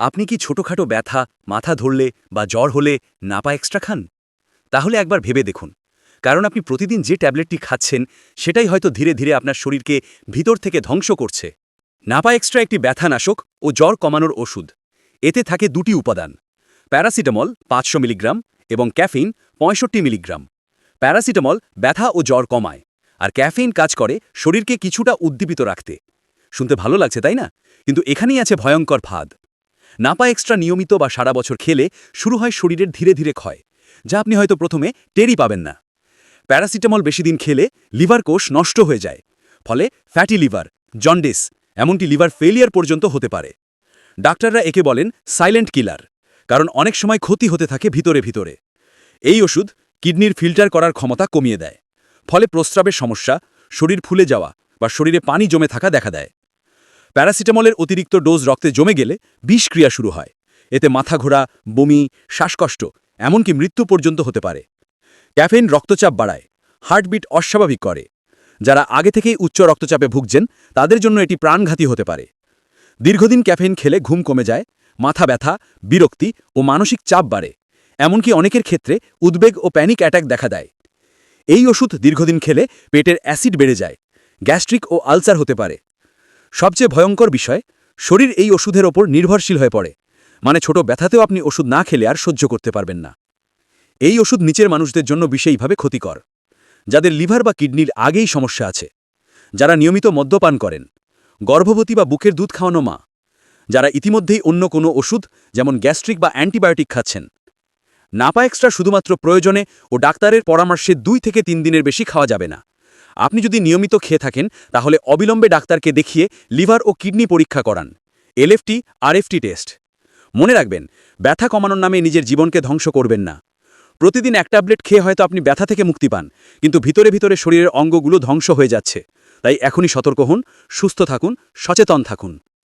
আপনি কি ছোটখাটো ব্যথা, মাথা ধরলে বা জ্বর হলে নাপা এক্সট্রা খান? তাহলে একবার ভেবে দেখুন। কারণ আপনি প্রতিদিন যে ট্যাবলেটটি খাচ্ছেন, সেটাই হয়তো ধীরে ধীরে আপনার শরীরকে ভিতর থেকে ধ্বংস করছে। নাপা এক্সট্রা একটি ব্যথানাশক ও জ্বর কমানোর ওষুধ। এতে থাকে দুটি উপাদান, প্যারাসিটামল পাঁচশো মিলিগ্রাম এবং ক্যাফিন পঁয়ষট্টি মিলিগ্রাম। প্যারাসিটামল ব্যথা ও জ্বর কমায়, আর ক্যাফেইন কাজ করে শরীরকে কিছুটা উদ্দীপিত রাখতে। শুনতে ভালো লাগছে, তাই না? কিন্তু এখানেই আছে ভয়ঙ্কর ফাঁদ। নাপা এক্সট্রা নিয়মিত বা সারা বছর খেলে শুরু হয় শরীরের ধীরে ধীরে ক্ষয়, যা আপনি হয়তো প্রথমে টেরই পাবেন না। প্যারাসিটামল বেশি দিন খেলে লিভার কোষ নষ্ট হয়ে যায়, ফলে ফ্যাটি লিভার, জন্ডিস এমনকি লিভার ফেলিয়ার পর্যন্ত হতে পারে। ডাক্তাররা একে বলেন সাইলেন্ট কিলার, কারণ অনেক সময় ক্ষতি হতে থাকে ভিতরে ভিতরে। এই ওষুধ কিডনির ফিল্টার করার ক্ষমতা কমিয়ে দেয়, ফলে প্রস্রাবের সমস্যা, শরীর ফুলে যাওয়া বা শরীরে পানি জমে থাকা দেখা দেয়। প্যারাসিটামলের অতিরিক্ত ডোজ রক্তে জমে গেলে বিষক্রিয়া শুরু হয়। এতে মাথা ঘোরা বমি, শ্বাসকষ্ট, এমনকি মৃত্যু পর্যন্ত হতে পারে। ক্যাফেইন রক্তচাপ বাড়ায়, হার্টবিট অস্বাভাবিক করে। যারা আগে থেকেই উচ্চ রক্তচাপে ভুগছেন, তাদের জন্য এটি প্রাণঘাতী হতে পারে। দীর্ঘদিন ক্যাফেইন খেলে ঘুম কমে যায়, মাথা ব্যথা, বিরক্তি ও মানসিক চাপ বাড়ে। এমনকি অনেকের ক্ষেত্রে উদ্বেগ ও প্যানিক অ্যাটাক দেখা দেয়। এই ওষুধ দীর্ঘদিন খেলে পেটের অ্যাসিড বেড়ে যায়, গ্যাস্ট্রিক ও আলসার হতে পারে। সবচেয়ে ভয়ঙ্কর বিষয়, শরীর এই ওষুধের ওপর নির্ভরশীল হয়ে পড়ে। মানে ছোট ব্যথাতেও আপনি ওষুধ না খেলে আর সহ্য করতে পারবেন না। এই ওষুধ নিচের মানুষদের জন্য বিশেষভাবে ক্ষতিকর। যাদের লিভার বা কিডনির আগেই সমস্যা আছে। যারা নিয়মিত মদ্যপান করেন। গর্ভবতী বা বুকের দুধ খাওয়ানো মা। যারা ইতিমধ্যেই অন্য কোনো ওষুধ, যেমন গ্যাস্ট্রিক বা অ্যান্টিবায়োটিক খাচ্ছেন। নাপা এক্সট্রা শুধুমাত্র প্রয়োজনে ও ডাক্তারের পরামর্শে দুই থেকে তিন দিনের বেশি খাওয়া যাবে না। আপনি যদি নিয়মিত খেয়ে থাকেন, তাহলে অবিলম্বে ডাক্তারকে দেখিয়ে লিভার ও কিডনি পরীক্ষা করান। LFT, RFT test. মনে রাখবেন, ব্যথা কমানোর নামে নিজের জীবনকে ধ্বংস করবেন না। প্রতিদিন এক ট্যাবলেট খেয়ে হয়তো আপনি ব্যথা থেকে মুক্তি পান, কিন্তু ভিতরে ভিতরে শরীরের অঙ্গগুলো ধ্বংস হয়ে যাচ্ছে। তাই এখনই সতর্ক হন, সুস্থ থাকুন, সচেতন থাকুন।